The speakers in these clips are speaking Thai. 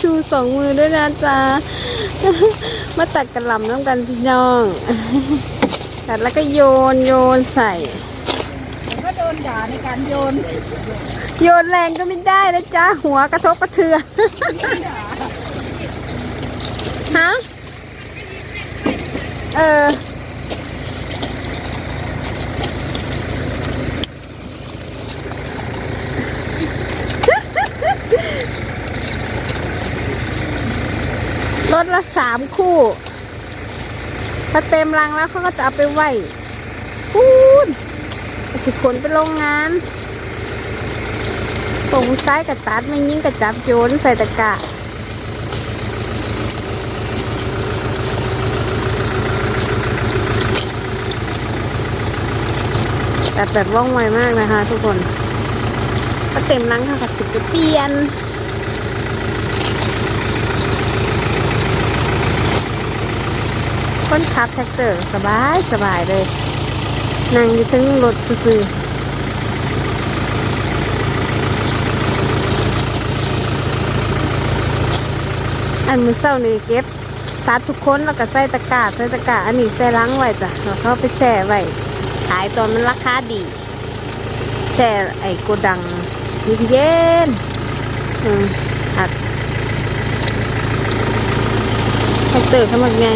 ชูสองมือด้วยนะจ๊ะ มาตัดกระหล่ำน้ำกันพี่น้อง ตัดแล้วก็โยนโยนใส่ก็โดนด่าในการโยน โยนแรงก็ไม่ได้นะจ๊ะ หัวกระทบกระเทือนฮะ เออ รถละสามคู่ ถ้าเต็มรังแล้วเขาก็จะเอาไปไหวพูนจะขนไปโรงงานตรงซ้ายกับตัดไม่ยิ่งกับจับโยนใส่ตะกร้าตัดแบบว่องไวมากนะคะทุกคน ก็เต็มรังค่ะกับสิบไปเปลี่ยน คนขับแท็กเตอร์สบายสบายเลย นั่งอยู่ถึงรถซื่ออันมือเศร้านี่เก็บตัดทุกคนแล้วก็ใส่ตะกร้าใส่ตะกร้าอันนี้ใส่ล้างไว้จ้ะแล้วเขาไปแช่ไว้ขายตอนมันราคาดี แช่ไอ้โกดังเย็นๆอืมหักแท็กเตอร์ขนาดไง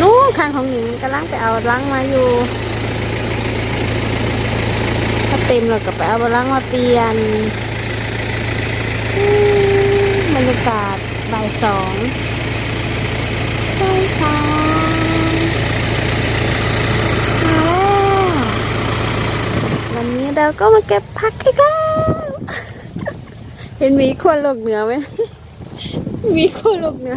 นู้นข้างของหญิงกำลังไปเอาล้างมาอยู่ ถ้าเต็มเราก็ไปเอาล้างมาเปลี่ยนบรรยากาศบ่ายสองบ่ายสองมาแล้ววันนี้เราก็มาเก็บผักอีกแล้วเห็นมีคนโลกเหนือไหมมีคนโลกเหนือ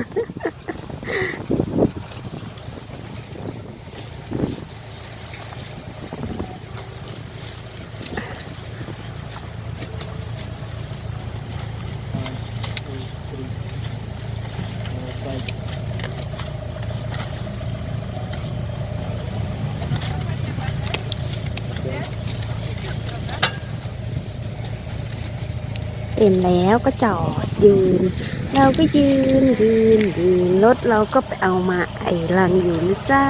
เต็มแล้วก็จอดยืน เราก็ยืนยืนยืนรถเราก็ไปเอามาไอ้ลังอยู่นะจ้า